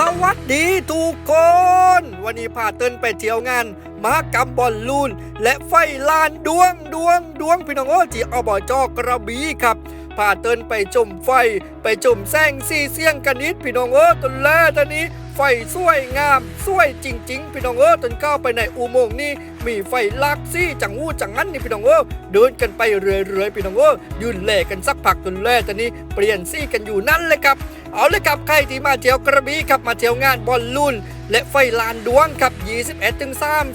สวัสดีทุกคน วันนี้พาเติ้นไปเที่ยวงานมหกรรมบอลลูน และไฟลานดวงดวงดวงพี่น้องโอ้ที่อบจกระบี่ครับพาเติ้นไปชมไฟ ไปชมแสงสีเสียงกันนิดพี่น้องโอ้ตอนแรกตอนนี้ไฟสวยงามสวยจริง ๆ พี่น้องเออจนเข้าไปในอุโมงค์นี่มีไฟลักซี่จังหู้จังงั้นนี่พี่น้องเออเดินกันไปเรื่อยๆพี่น้องเออยืนแลกันสักพักจนแลตอนนี้เปลี่ยนซี่กันอยู่นั่นเลยครับ เอาเลยครับใครที่มาเที่ยวกระบี่ครับมาเที่ยวงานบอลลูนและไฟลานดวงครับ 21ถึง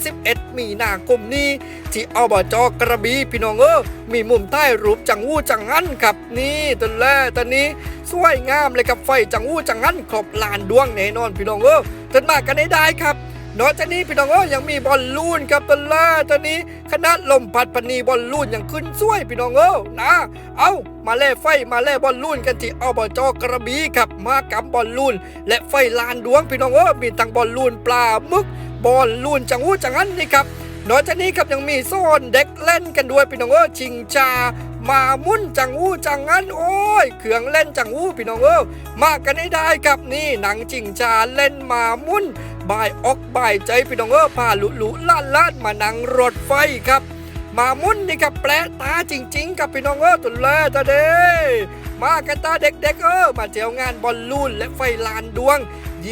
31 มีนาคมนี้ ที่อบจกระบี่พี่น้องเออมีมุมใต้รูปจังหู้จังงั้นครับนี่ตอนแรกตอนนี้สวยงามเลยกับไฟจังหู้จังงั้นครบลานดวงแน่นอนพี่น้องเออจนมากันได้ได้ครับ นอกจากนี้พี่น้องเออยังมีบอลลูนครับตอนแรกตอนนี้คณะลมพัดปนีบอลลูนยังขึ้นสวยพี่น้องเออนะ เอามาเล่ไฟมาเล่บอลลูนกันที่อบจกระบี่ครับมากับบอลลูน และไฟลานดวงพี่น้องเออมีทั้งบอลลูนปลาหมึกบอลลูนจังหู้จังงั้นนี่ครับนอกจากนี้ครับยังมีโซนเด็กเล่นกันด้วยพี่น้องเออชิงชามามุ่นจังหู้จังงั้นโอ้ยเครื่องเล่นจังหู้พี่น้องเออมากันให้ได้ครับนี่หนังจิงชาเล่นมามุ่น บายออกบายใจพี่น้องเออพาลุลุลานล่านมานังรถไฟครับ มามุ่นนี่ครับแปลตาจริง ๆ กับพี่น้องเออตุนแลตาเด้มากันตาเด็กๆเออมาเที่ยวงานบอลลูนและไฟลานดวง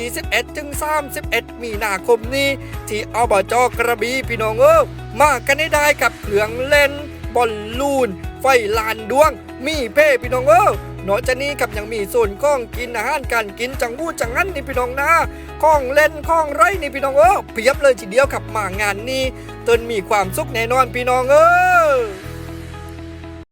21ถึง31 มีนาคมนี้ ที่อบจกระบี่พี่น้องเออมากันให้ได้กับเครื่องเล่นบอลลูน ไฟลานดวง มีเพ่พี่น้องเออนอกจากนี้ครับยังมีส่วนข้องกินอาหารการกินจังหู้จังงั้นนี่พี่น้องนะข้องเล่นข้องไรนี่พี่น้องเออเพียบเลยทีเดียวขับมางานนี้ตนมีความสุขแน่นอนพี่น้องเออ